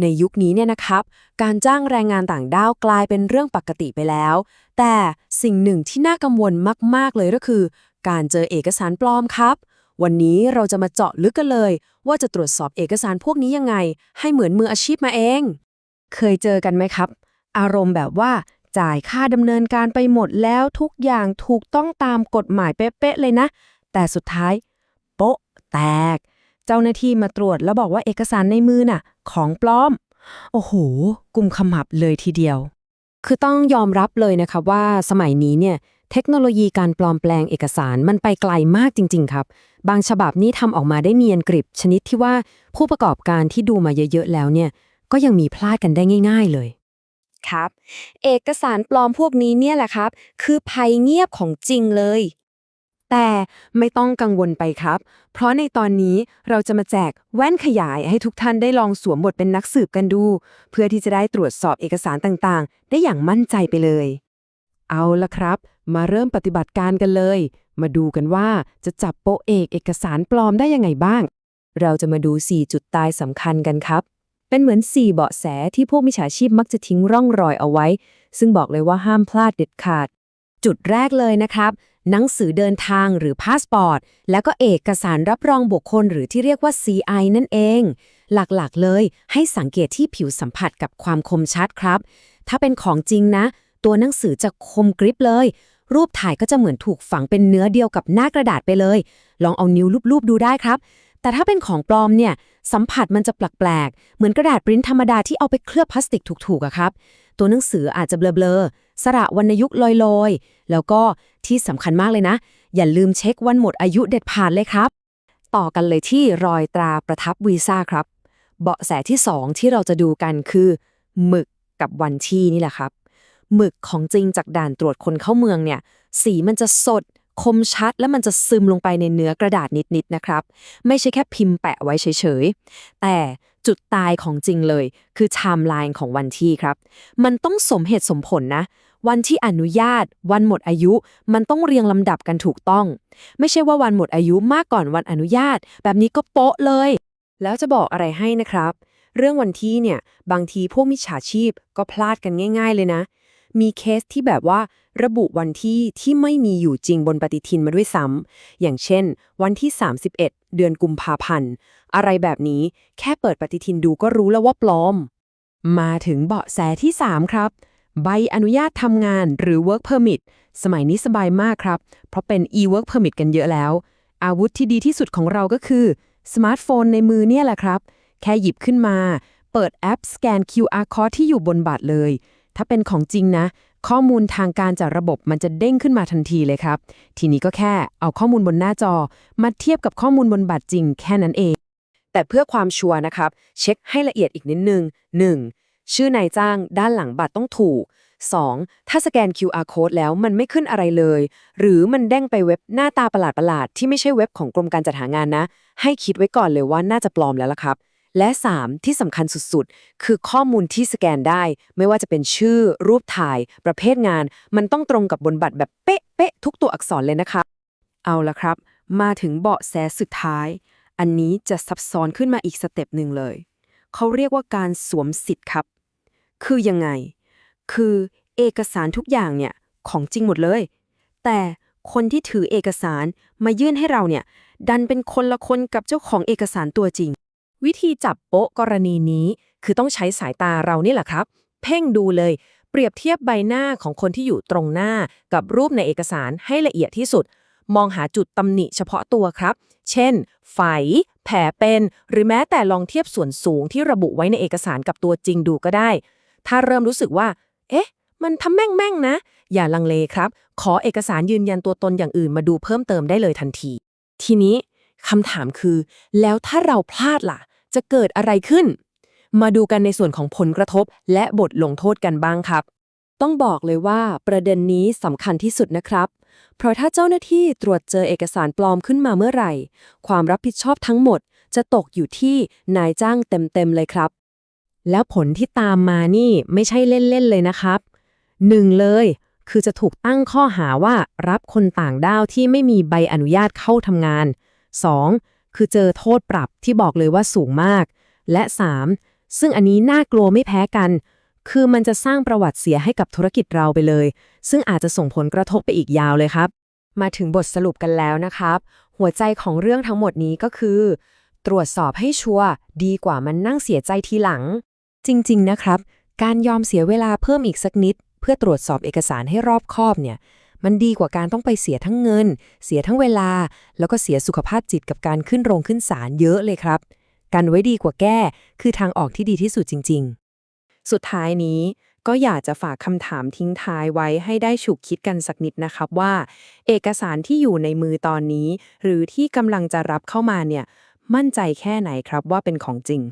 ในยุคนี้เนี่ยนะครับ การจ้างแรงงานต่างด้าวกลายเป็นเรื่องปกติไปแล้ว แต่สิ่งหนึ่งที่น่ากังวลมาก ๆ เลยก็คือ การเจอเอกสารปลอมครับ วันนี้เราจะมาเจาะลึกกันเลย ว่าจะตรวจสอบเอกสารพวกนี้ยังไง ให้เหมือนมืออาชีพมาเอง เคยเจอกันไหมครับ อารมณ์แบบว่าจ่ายค่าดำเนินการไปหมดแล้วทุกอย่างถูกต้องตามกฎหมายเป๊ะๆเลยนะ แต่สุดท้าย โป๊ะแตก เจ้าหน้าที่มาตรวจแล้วบอกว่าเอกสารในมือน่ะ ของปลอม โอ้โห กุมขมับเลยทีเดียว คือต้องยอมรับเลยนะครับว่าสมัยนี้เนี่ยเทคโนโลยีการปลอมแปลงเอกสารมันไปไกลมากจริง ๆ ครับ บางฉบับนี้ทำออกมาได้เนียนกริบชนิดที่ว่าผู้ประกอบการที่ดูมาเยอะๆแล้วเนี่ย ก็ยังมีพลาดกันได้ง่าย ๆ เลยครับ เอกสารปลอมพวกนี้เนี่ยแหละครับ คือภัยเงียบของจริงเลย แต่ไม่ต้องกังวลไปครับ เพราะในตอนนี้เราจะมาแจกแว่นขยายให้ทุกท่านได้ลองสวมบทเป็นนักสืบกันดู เพื่อที่จะได้ตรวจสอบเอกสารต่างๆ ได้อย่างมั่นใจไปเลย เอาละครับ มาเริ่มปฏิบัติการกันเลย มาดูกันว่าจะจับโปเอกเอกสารปลอมได้ยังไงบ้าง เราจะมาดู 4 จุดตายสำคัญกันครับ เป็นเหมือน 4 เบาะแสที่พวกมิจฉาชีพมักจะทิ้งร่องรอยเอาไว้ ซึ่งบอกเลยว่าห้ามพลาดเด็ดขาด จุดแรกเลยนะครับ หนังสือเดินทางหรือพาสปอร์ต แล้วก็เอกสารรับรองบุคคลหรือที่เรียกว่า CI นั่นเอง หลักๆเลยให้สังเกตที่ผิวสัมผัสกับความคมชัดครับ ถ้าเป็นของจริงนะ ตัวหนังสือจะคมกริบเลย รูปถ่ายก็จะเหมือนถูกฝังเป็นเนื้อเดียวกับหน้ากระดาษไปเลย ลองเอานิ้วลูบๆดูได้ครับ แต่ถ้าเป็นของปลอมเนี่ย สัมผัสมันจะแปลกๆ เหมือนกระดาษปริ้นธรรมดาที่เอาไปเคลือบพลาสติกถูกๆอะครับ ตัวหนังสืออาจจะเบลอๆ สระวรรณยุกต์ลอยๆ แล้วก็ที่สำคัญมากเลยนะ อย่าลืมเช็ควันหมดอายุเด็ดขาดเลยครับ ต่อกันเลยที่รอยตราประทับวีซ่าครับ เบาะแสที่ 2 ที่เราจะดูกันคือ หมึกกับวันที่นี่แหละครับ หมึกของจริงจากด่านตรวจคนเข้าเมืองเนี่ย สีมันจะสด คมชัดและมันจะซึมลงไปในเนื้อกระดาษนิดๆนะครับ ไม่ใช่แค่พิมพ์แปะไว้เฉยๆ แต่จุดตายของจริงเลย คือไทม์ไลน์ของวันที่ครับ มันต้องสมเหตุสมผลนะ วันที่อนุญาต วันหมดอายุ มันต้องเรียงลำดับกันถูกต้อง ไม่ใช่ว่าวันหมดอายุมากก่อนวันอนุญาต แบบนี้ก็โป๊ะเลย แล้วจะบอกอะไรให้นะครับ เรื่องวันที่เนี่ยบางทีพวกมิจฉาชีพก็พลาดกันง่าย ๆ เลยนะ มีเคสที่แบบว่าระบุวันที่ที่ไม่มีอยู่จริงบนปฏิทินมาด้วยซ้ำ อย่างเช่น วันที่ 31 เดือนกุมภาพันธ์ อะไรแบบนี้แค่เปิดปฏิทินดูก็รู้แล้วว่าปลอม มาถึงเบาะแสที่ 3 ครับ ใบอนุญาตทำงานหรือ work permit สมัยนี้สบายมากครับ เพราะเป็น e-work permit กันเยอะแล้ว อาวุธที่ดีที่สุดของเราก็คือสมาร์ทโฟนในมือเนี่ยแหละครับ แค่หยิบขึ้นมา เปิดแอปสแกน QR code ที่อยู่บนบัตรเลย ถ้าเป็นของจริงนะ ข้อมูลทางการจากระบบมันจะเด้งขึ้นมาทันทีเลยครับ ทีนี้ก็แค่เอาข้อมูลบนหน้าจอ มาเทียบกับข้อมูลบนบัตรจริงแค่นั้นเอง แต่เพื่อความชัวร์นะครับ เช็คให้ละเอียดอีกนิดนึง 1. ชื่อนายจ้างด้านหลังบัตรต้องถูก 2. ถ้าสแกน QR code แล้วมันไม่ขึ้นอะไรเลย หรือมันเด้งไปเว็บหน้าตาประหลาดๆที่ไม่ใช่เว็บของกรมการจัดหางานนะ ให้คิดไว้ก่อนเลยว่าน่าจะปลอมแล้วล่ะครับ และ 3. ที่สำคัญสุดๆ คือข้อมูลที่สแกนได้ ไม่ว่าจะเป็นชื่อ รูปถ่าย ประเภทงาน มันต้องตรงกับบนบัตรแบบเป๊ะๆทุกตัวอักษรเลยนะคะ เอาละครับ มาถึงเบาะแสสุดท้าย อันนี้จะซับซ้อนขึ้นมาอีกสเต็ปหนึ่งเลย เขาเรียกว่าการสวมสิทธิ์ครับ คือยังไง คือเอกสารทุกอย่างเนี่ยของจริงหมดเลย แต่คนที่ถือเอกสารมายื่นให้เราเนี่ย ดันเป็นคนละคนกับเจ้าของเอกสารตัวจริง วิธีจับโป๊ะกรณีนี้ คือต้องใช้สายตาเรานี่แหละครับ เพ่งดูเลย เปรียบเทียบใบหน้าของคนที่อยู่ตรงหน้ากับรูปในเอกสารให้ละเอียดที่สุด มองหาจุดตำหนิเฉพาะตัวครับ เช่น ไฝ แผลเป็น หรือแม้แต่ลองเทียบส่วนสูงที่ระบุไว้ในเอกสารกับตัวจริงดูก็ได้ ถ้าเริ่มรู้สึกว่า เอ๊ะ มันทำแม่งแม่งๆนะ อย่าลังเลครับ ขอเอกสารยืนยันตัวตนอย่างอื่นมาดูเพิ่มเติมได้เลยทันที ทีนี้คำถามคือ แล้วถ้าเราพลาดล่ะ จะเกิดอะไรขึ้น มาดูกันในส่วนของผลกระทบและบทลงโทษกันบ้างครับ ต้องบอกเลยว่าประเด็นนี้สำคัญที่สุดนะครับ เพราะถ้าเจ้าหน้าที่ตรวจเจอเอกสารปลอมขึ้นมาเมื่อไหร่ ความรับผิดชอบทั้งหมด จะตกอยู่ที่นายจ้างเต็มๆเลยครับ แล้วผลที่ตามมานี่ไม่ใช่เล่นๆเลยนะครับหนึ่งเลยคือจะถูกตั้งข้อหาว่ารับคนต่างด้าวที่ไม่มีใบอนุญาตเข้าทำงาน 2. คือเจอโทษปรับที่บอกเลยว่าสูงมาก และ 3. ซึ่งอันนี้น่ากลัวไม่แพ้กัน คือมันจะสร้างประวัติเสียให้กับธุรกิจเราไปเลย ซึ่งอาจจะส่งผลกระทบไปอีกยาวเลยครับ มาถึงบทสรุปกันแล้วนะครับ หัวใจของเรื่องทั้งหมดนี้ก็คือ ตรวจสอบให้ชัวร์ดีกว่ามันนั่งเสียใจทีหลัง จริง ๆ นะครับ การยอมเสียเวลาเพิ่มอีกสักนิด เพื่อตรวจสอบเอกสารให้รอบคอบเนี่ย มันดีกว่าการต้องไปเสียทั้งเงิน เสียทั้งเวลา แล้วก็เสียสุขภาพจิตกับการขึ้นโรงขึ้นศาลเยอะเลยครับ กันไว้ดีกว่าแก้ คือทางออกที่ดีที่สุดจริง ๆ สุดท้ายนี้ก็อยากจะฝากคำถามทิ้งท้ายไว้ให้ได้ฉุกคิดกันสักนิดนะครับว่า เอกสารที่อยู่ในมือตอนนี้ หรือที่กำลังจะรับเข้ามาเนี่ย มั่นใจแค่ไหนครับว่าเป็นของจริง